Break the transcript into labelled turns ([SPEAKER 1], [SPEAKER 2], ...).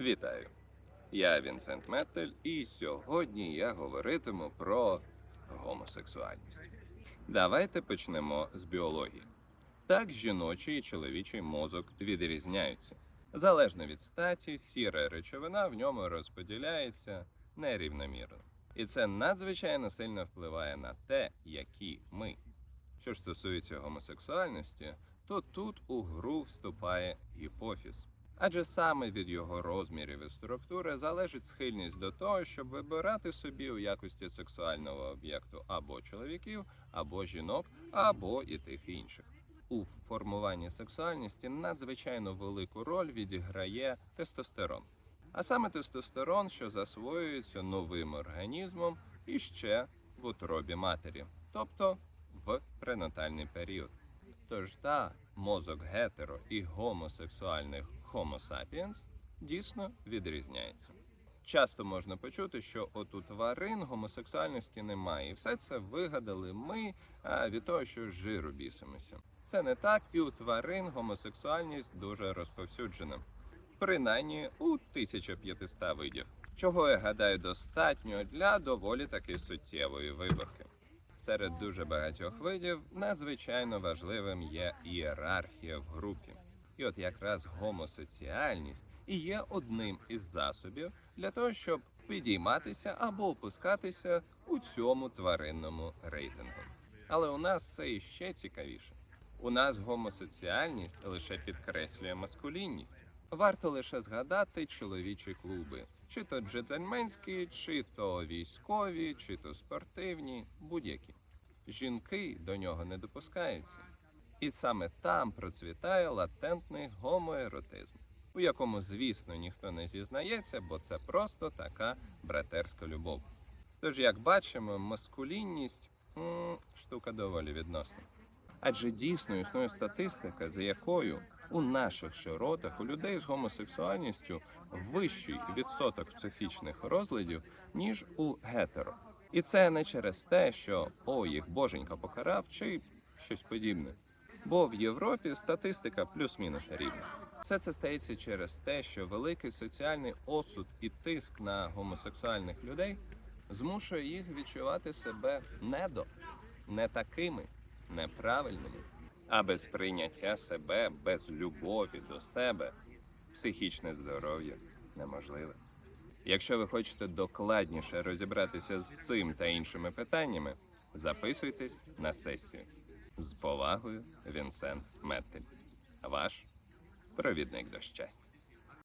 [SPEAKER 1] Вітаю! Я Вінсент Меттель, і сьогодні я говоритиму про гомосексуальність. Давайте почнемо з біології. Так, жіночий і чоловічий мозок відрізняються. Залежно від статі, сіра речовина в ньому розподіляється нерівномірно. І це надзвичайно сильно впливає на те, які ми. Що ж стосується гомосексуальності, то тут у гру вступає гіпофіз. Адже саме від його розмірів і структури залежить схильність до того, щоб вибирати собі у якості сексуального об'єкту або чоловіків, або жінок, або і тих інших. У формуванні сексуальності надзвичайно велику роль відіграє тестостерон. А саме тестостерон, що засвоюється новим організмом і ще в утробі матері, тобто в пренатальний період. Тож та мозок гетеро і гомосексуальних Homo sapiens дійсно відрізняється. Часто можна почути, що от у тварин гомосексуальності немає, і все це вигадали ми від того, що жиру бісимося. Це не так, і у тварин гомосексуальність дуже розповсюджена, принаймні у 1500 видів, чого я гадаю достатньо для доволі таки суттєвої виборки. Серед дуже багатьох видів надзвичайно важливим є ієрархія в групі. І от якраз гомосоціальність і є одним із засобів для того, щоб підійматися або опускатися у цьому тваринному рейтингу. Але у нас все іще цікавіше. У нас гомосоціальність лише підкреслює маскулінність. Варто лише згадати чоловічі клуби, чи то джентльменські, чи то військові, чи то спортивні, будь-які. Жінки до нього не допускаються. І саме там процвітає латентний гомоеротизм, у якому, звісно, ніхто не зізнається, бо це просто така братерська любов. Тож, як бачимо, маскулінність штука доволі відносна. Адже дійсно існує статистика, за якою у наших широтах у людей з гомосексуальністю вищий відсоток психічних розладів, ніж у гетеро. І це не через те, що о, їх боженька покарав, чи щось подібне. Бо в Європі статистика плюс-мінус рівна. Все це стається через те, що великий соціальний осуд і тиск на гомосексуальних людей змушує їх відчувати себе недо, не такими, неправильними. А без прийняття себе, без любові до себе, психічне здоров'я неможливе. Якщо ви хочете докладніше розібратися з цим та іншими питаннями, записуйтесь на сесію. З повагою, Вінсент Меттель. Ваш провідник до щастя.